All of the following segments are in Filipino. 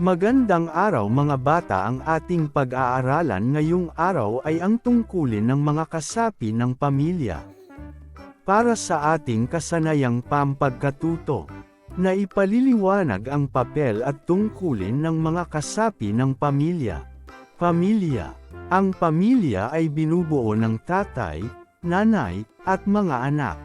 Magandang araw mga bata ang ating pag-aaralan ngayong araw ay ang tungkulin ng mga kasapi ng pamilya. Para sa ating kasanayang pampagkatuto, na ipaliliwanag ang papel at tungkulin ng mga kasapi ng pamilya. Pamilya. Ang pamilya ay binubuo ng tatay, nanay, at mga anak.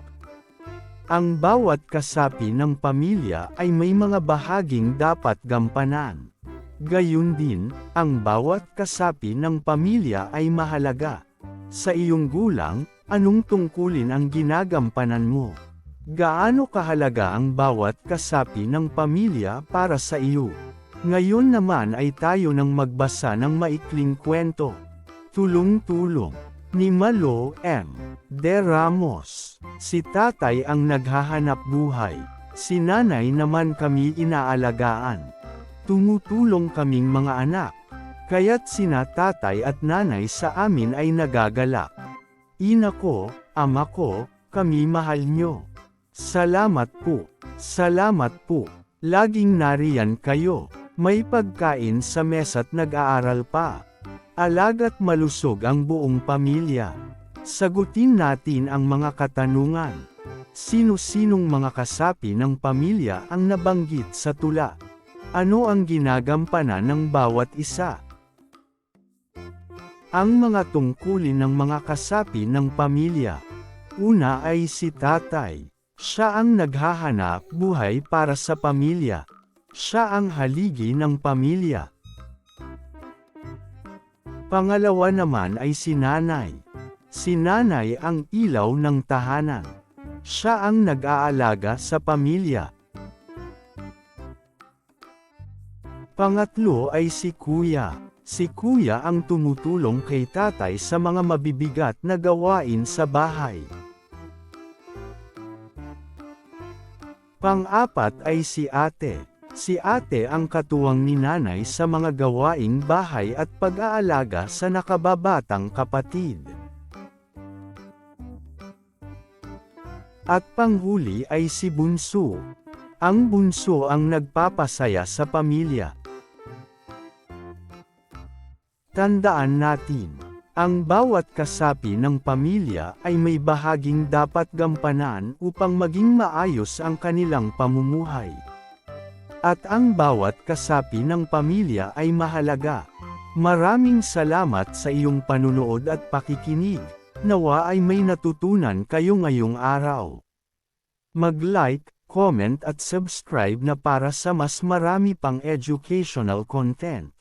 Ang bawat kasapi ng pamilya ay may mga bahaging dapat gampanan. Gayun din, ang bawat kasapi ng pamilya ay mahalaga. Sa iyong gulang, anong tungkulin ang ginagampanan mo? Gaano kahalaga ang bawat kasapi ng pamilya para sa iyo? Ngayon naman ay tayo nang magbasa ng maikling kwento. Tulong-tulong. Ni Malo M. De Ramos. Si tatay ang naghahanap buhay. Si nanay naman kami inaalagaan. Tumutulong kaming mga anak. Kaya't sina tatay at nanay sa amin ay nagagalak. Ina ko, ama ko, kami mahal nyo. Salamat po. Salamat po. Laging nariyan kayo. May pagkain sa mesa't nag-aaral pa. Alaga't malusog ang buong pamilya. Sagutin natin ang mga katanungan. Sino-sinong mga kasapi ng pamilya ang nabanggit sa tula? Ano ang ginagampanan ng bawat isa? Ang mga tungkulin ng mga kasapi ng pamilya. Una ay si tatay. Siya ang naghahanap buhay para sa pamilya. Siya ang haligi ng pamilya. Pangalawa naman ay si nanay. Si nanay ang ilaw ng tahanan. Siya ang nag-aalaga sa pamilya. Pangatlo ay si kuya. Si kuya ang tumutulong kay tatay sa mga mabibigat na gawain sa bahay. Pang-apat ay si ate. Si ate ang katuwang ni nanay sa mga gawaing bahay at pag-aalaga sa nakababatang kapatid. At panghuli ay si bunso. Ang bunso ang nagpapasaya sa pamilya. Tandaan natin, ang bawat kasapi ng pamilya ay may bahaging dapat gampanan upang maging maayos ang kanilang pamumuhay. At ang bawat kasapi ng pamilya ay mahalaga. Maraming salamat sa iyong panunood at pakikinig. Nawa ay may natutunan kayo ngayong araw. Mag-like, comment at subscribe na para sa mas marami pang educational content.